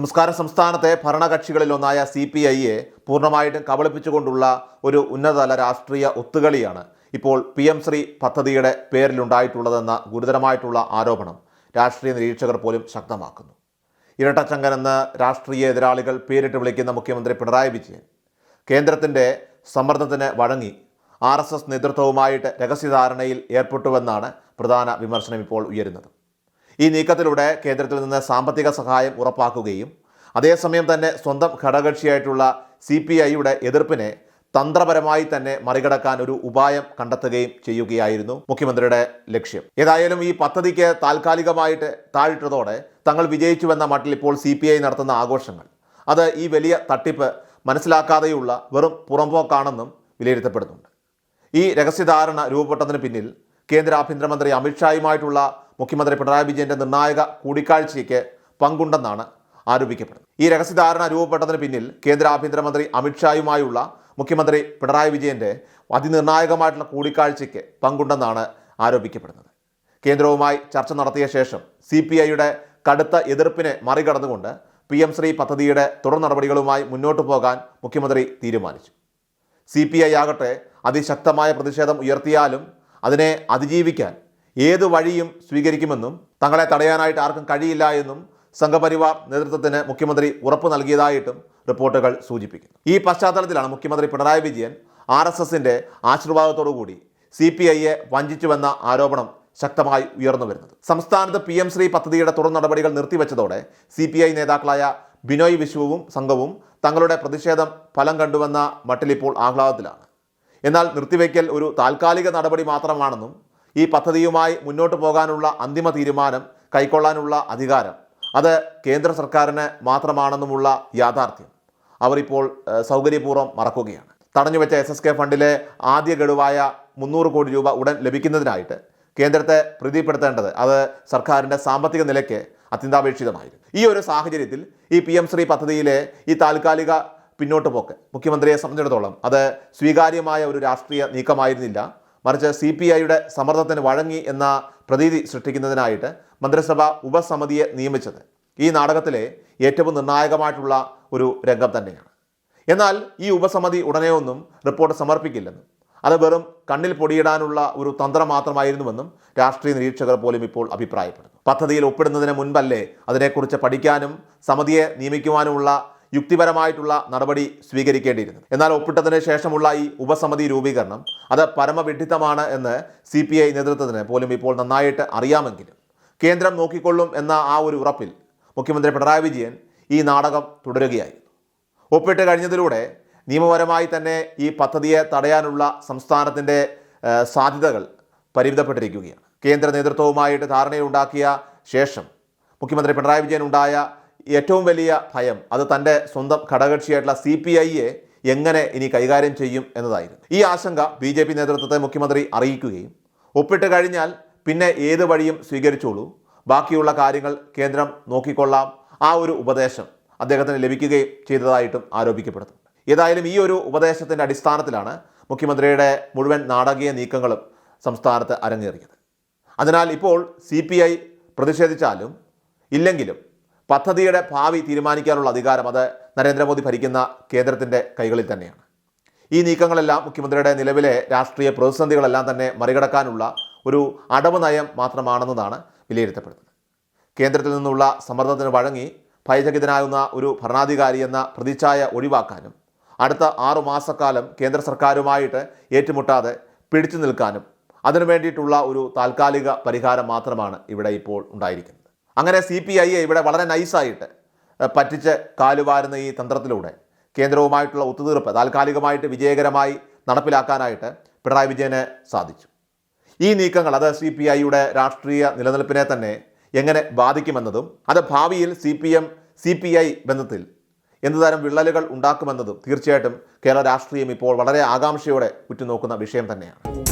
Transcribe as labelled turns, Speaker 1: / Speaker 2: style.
Speaker 1: നമസ്കാരം സംസ്ഥാനത്തെ ഭരണകക്ഷികളിലൊന്നായ C P ഐയെ പൂർണമായിട്ടും കബളിപ്പിച്ചുകൊണ്ടുള്ള ഒരു ഉന്നതതല രാഷ്ട്രീയ ഒത്തുകളിയാണ് ഇപ്പോൾ പി എം ശ്രീ പദ്ധതിയുടെ പേരിലുണ്ടായിട്ടുള്ളതെന്ന ഗുരുതരമായിട്ടുള്ള ആരോപണം രാഷ്ട്രീയ നിരീക്ഷകർ പോലും ശക്തമാക്കുന്നു. ഇരട്ടച്ചങ്കൻ എന്ന് രാഷ്ട്രീയ എതിരാളികൾ പേരിട്ട് വിളിക്കുന്ന മുഖ്യമന്ത്രി പിണറായി വിജയൻ കേന്ദ്രത്തിന്റെ സമ്മർദ്ദത്തിന് വഴങ്ങി ആർ എസ് എസ് നേതൃത്വവുമായിട്ട് രഹസ്യധാരണയിൽ ഏർപ്പെട്ടുവെന്നാണ് പ്രധാന വിമർശനം ഇപ്പോൾ ഉയരുന്നത്. ഈ നീക്കത്തിലൂടെ കേന്ദ്രത്തിൽ നിന്ന് സാമ്പത്തിക സഹായം ഉറപ്പാക്കുകയും അതേസമയം തന്നെ സ്വന്തം ഘടകകക്ഷിയായിട്ടുള്ള സി പി ഐയുടെ എതിർപ്പിനെ തന്ത്രപരമായി തന്നെ മറികടക്കാൻ ഒരു ഉപായം കണ്ടെത്തുകയും ചെയ്യുകയായിരുന്നു മുഖ്യമന്ത്രിയുടെ ലക്ഷ്യം. ഏതായാലും ഈ പദ്ധതിക്ക് താൽക്കാലികമായിട്ട് താഴിട്ടതോടെ തങ്ങൾ വിജയിച്ചുവെന്ന മട്ടിൽ ഇപ്പോൾ സി നടത്തുന്ന ആഘോഷങ്ങൾ അത് ഈ വലിയ തട്ടിപ്പ് മനസ്സിലാക്കാതെയുള്ള വെറും പുറംപോക്കാണെന്നും വിലയിരുത്തപ്പെടുന്നുണ്ട്. ഈ രഹസ്യധാരണ രൂപപ്പെട്ടതിന് പിന്നിൽ കേന്ദ്ര ആഭ്യന്തരമന്ത്രി അമിത്ഷായുമായിട്ടുള്ള മുഖ്യമന്ത്രി പിണറായി വിജയന്റെ നിർണായക കൂടിക്കാഴ്ചയ്ക്ക് പങ്കുണ്ടെന്നാണ് ആരോപിക്കപ്പെടുന്നത്. ഈ രഹസ്യധാരണ രൂപപ്പെട്ടതിന് പിന്നിൽ കേന്ദ്ര ആഭ്യന്തരമന്ത്രി അമിത്ഷായുമായുള്ള മുഖ്യമന്ത്രി പിണറായി വിജയന്റെ അതിനിർണായകമായിട്ടുള്ള കൂടിക്കാഴ്ചയ്ക്ക് പങ്കുണ്ടെന്നാണ് ആരോപിക്കപ്പെടുന്നത്. കേന്ദ്രവുമായി ചർച്ച നടത്തിയ ശേഷം സി പി ഐയുടെ കടുത്ത എതിർപ്പിനെ മറികടന്നുകൊണ്ട് പി എം ശ്രീ പദ്ധതിയുടെ തുടർ നടപടികളുമായി മുന്നോട്ടു പോകാൻ മുഖ്യമന്ത്രി തീരുമാനിച്ചു. സി പി ഐ ആകട്ടെ അതിശക്തമായ പ്രതിഷേധം ഉയർത്തിയാലും അതിനെ അതിജീവിക്കാൻ ഏത് വഴിയും സ്വീകരിക്കുമെന്നും തങ്ങളെ തടയാനായിട്ട് ആർക്കും കഴിയില്ല എന്നും സംഘപരിവാർ നേതൃത്വത്തിന് മുഖ്യമന്ത്രി ഉറപ്പ് നൽകിയതായിട്ടും റിപ്പോർട്ടുകൾ സൂചിപ്പിക്കുന്നു. ഈ പശ്ചാത്തലത്തിലാണ് മുഖ്യമന്ത്രി പിണറായി വിജയൻ ആർ എസ് എസിന്റെ ആശീർവാദത്തോടുകൂടി സി പി ഐയെ വഞ്ചിച്ചുവെന്ന ആരോപണം ശക്തമായി ഉയർന്നു വരുന്നത്. സംസ്ഥാനത്ത് പി എം ശ്രീ പദ്ധതിയുടെ തുടർ നടപടികൾ നിർത്തിവെച്ചതോടെ സി പി ഐ നേതാക്കളായ ബിനോയ് വിശ്വവും സംഘവും തങ്ങളുടെ പ്രതിഷേധം ഫലം കണ്ടുവെന്ന മട്ടിലിപ്പോൾ ആഹ്ലാദത്തിലാണ്. എന്നാൽ നിർത്തിവെക്കൽ ഒരു താൽക്കാലിക നടപടി മാത്രമാണെന്നും ഈ പദ്ധതിയുമായി മുന്നോട്ട് പോകാനുള്ള അന്തിമ തീരുമാനം കൈക്കൊള്ളാനുള്ള അധികാരം. അത് കേന്ദ്ര സർക്കാരിന് മാത്രമാണെന്നുമുള്ള യാഥാർത്ഥ്യം. അവരിപ്പോൾ സൗകര്യപൂർവം മറക്കുകയാണ്. തടഞ്ഞുവെച്ച എസ് എസ് കെ ഫണ്ടിലെ ആദ്യ ഗഡുവായ മുന്നൂറ് കോടി രൂപ ഉടൻ ലഭിക്കുന്നതിനായിട്ട് കേന്ദ്രത്തെ പ്രീതിപ്പെടുത്തേണ്ടത് അത് സർക്കാരിന്റെ സാമ്പത്തിക നിലയ്ക്ക് അത്യന്താപേക്ഷിതമായിരുന്നു. ഈ ഒരു സാഹചര്യത്തിൽ ഈ പി എം ശ്രീ പദ്ധതിയിലെ ഈ താൽക്കാലിക പിന്നോട്ട് പോക്ക് മുഖ്യമന്ത്രിയെ സംബന്ധിച്ചിടത്തോളം അത് സ്വീകാര്യമായ ഒരു രാഷ്ട്രീയ നീക്കമായിരുന്നില്ല. മറിച്ച് സി പി ഐയുടെ സമ്മർദ്ദത്തിന് വഴങ്ങി എന്ന പ്രതീതി സൃഷ്ടിക്കുന്നതിനായിട്ട് മന്ത്രിസഭ ഉപസമിതിയെ നിയമിച്ചത് ഈ നാടകത്തിലെ ഏറ്റവും നിർണായകമായിട്ടുള്ള ഒരു രംഗം തന്നെയാണ്. എന്നാൽ ഈ ഉപസമിതി ഉടനെ ഒന്നും റിപ്പോർട്ട് സമർപ്പിക്കില്ലെന്നും അത് വെറും കണ്ണിൽ പൊടിയിടാനുള്ള ഒരു തന്ത്രം മാത്രമായിരുന്നുവെന്നും രാഷ്ട്രീയ നിരീക്ഷകർ പോലും ഇപ്പോൾ അഭിപ്രായപ്പെടുന്നു. പദ്ധതിയിൽ ഒപ്പിടുന്നതിന് മുൻപല്ലേ അതിനെക്കുറിച്ച് പഠിക്കാനും സമിതിയെ നിയമിക്കുവാനുമുള്ള യുക്തിപരമായിട്ടുള്ള നടപടി സ്വീകരിക്കേണ്ടിയിരുന്നു. എന്നാൽ ഒപ്പിട്ടതിന് ശേഷമുള്ള ഈ ഉപസമിതി രൂപീകരണം അത് പരമവിഡിത്തമാണ് എന്ന് സി പി ഐ നേതൃത്വത്തിന് പോലും ഇപ്പോൾ നന്നായിട്ട് അറിയാമെങ്കിലും കേന്ദ്രം നോക്കിക്കൊള്ളും എന്ന ആ ഒരു ഉറപ്പിൽ മുഖ്യമന്ത്രി പിണറായി വിജയൻ ഈ നാടകം തുടരുകയായിരുന്നു. ഒപ്പിട്ട് കഴിഞ്ഞതിലൂടെ നിയമപരമായി തന്നെ ഈ പദ്ധതിയെ തടയാനുള്ള സംസ്ഥാനത്തിന്റെ സാധ്യതകൾ പരിമിതപ്പെട്ടിരിക്കുകയാണ്. കേന്ദ്ര നേതൃത്വവുമായിട്ട് ധാരണയുണ്ടാക്കിയ ശേഷം മുഖ്യമന്ത്രി പിണറായി വിജയൻ ഉണ്ടായ ഏറ്റവും വലിയ ഭയം അത് തന്റെ സ്വന്തം ഘടകകക്ഷിയായിട്ടുള്ള സി പി ഐയെ എങ്ങനെ ഇനി കൈകാര്യം ചെയ്യും എന്നതായിരുന്നു. ഈ ആശങ്ക ബി ജെ പി നേതൃത്വത്തെ മുഖ്യമന്ത്രി അറിയിക്കുകയും ഒപ്പിട്ട് കഴിഞ്ഞാൽ പിന്നെ ഏത് വഴിയും സ്വീകരിച്ചോളൂ. ബാക്കിയുള്ള കാര്യങ്ങൾ കേന്ദ്രം നോക്കിക്കൊള്ളാം. ആ ഒരു ഉപദേശം അദ്ദേഹത്തിന് ലഭിക്കുകയും ചെയ്തതായിട്ടും ആരോപിക്കപ്പെടുന്നു. ഏതായാലും ഈ ഒരു ഉപദേശത്തിന്റെ അടിസ്ഥാനത്തിലാണ് മുഖ്യമന്ത്രിയുടെ മുഴുവൻ നാടകീയ നീക്കങ്ങളും സംസ്ഥാനത്ത് അരങ്ങേറിയത്. അതിനാൽ ഇപ്പോൾ സി പ്രതിഷേധിച്ചാലും ഇല്ലെങ്കിലും പദ്ധതിയുടെ ഭാവി തീരുമാനിക്കാനുള്ള അധികാരം അത് നരേന്ദ്രമോദി ഭരിക്കുന്ന കേന്ദ്രത്തിന്റെ കൈകളിൽ തന്നെയാണ്. ഈ നീക്കങ്ങളെല്ലാം മുഖ്യമന്ത്രിയുടെ നിലവിലെ രാഷ്ട്രീയ പ്രതിസന്ധികളെല്ലാം തന്നെ മറികടക്കാനുള്ള ഒരു അടവ് നയം മാത്രമാണെന്നതാണ് വിലയിരുത്തപ്പെടുന്നത്. കേന്ദ്രത്തിൽ നിന്നുള്ള സമ്മർദ്ദത്തിന് വഴങ്ങി ഭയചകിതനാകുന്ന ഒരു ഭരണാധികാരി എന്ന പ്രതിച്ഛായ ഒഴിവാക്കാനും അടുത്ത ആറു മാസക്കാലം കേന്ദ്ര സർക്കാരുമായിട്ട് ഏറ്റുമുട്ടാതെ പിടിച്ചു നിൽക്കാനും അതിനു വേണ്ടിയിട്ടുള്ള ഒരു താൽക്കാലിക പരിഹാരം മാത്രമാണ് ഇവിടെ ഇപ്പോൾ ഉണ്ടായിരിക്കുന്നത്. അങ്ങനെ സി പി ഐയെ ഇവിടെ വളരെ നൈസായിട്ട് പറ്റിച്ച് കാലുവാരുന്ന ഈ തന്ത്രത്തിലൂടെ കേന്ദ്രവുമായിട്ടുള്ള ഒത്തുതീർപ്പ് താൽക്കാലികമായിട്ട് വിജയകരമായി നടപ്പിലാക്കാനായിട്ട് പിണറായി വിജയന് സാധിച്ചു. ഈ നീക്കങ്ങൾ അത് സി പി ഐയുടെ രാഷ്ട്രീയ നിലനിൽപ്പിനെ തന്നെ എങ്ങനെ ബാധിക്കുമെന്നതും അത് ഭാവിയിൽ C P M C P I ബന്ധത്തിൽ എന്തുതരം വിള്ളലുകൾ ഉണ്ടാക്കുമെന്നതും തീർച്ചയായിട്ടും കേരള രാഷ്ട്രീയം ഇപ്പോൾ വളരെ ആകാംക്ഷയോടെ ഉറ്റുനോക്കുന്ന വിഷയം തന്നെയാണ്.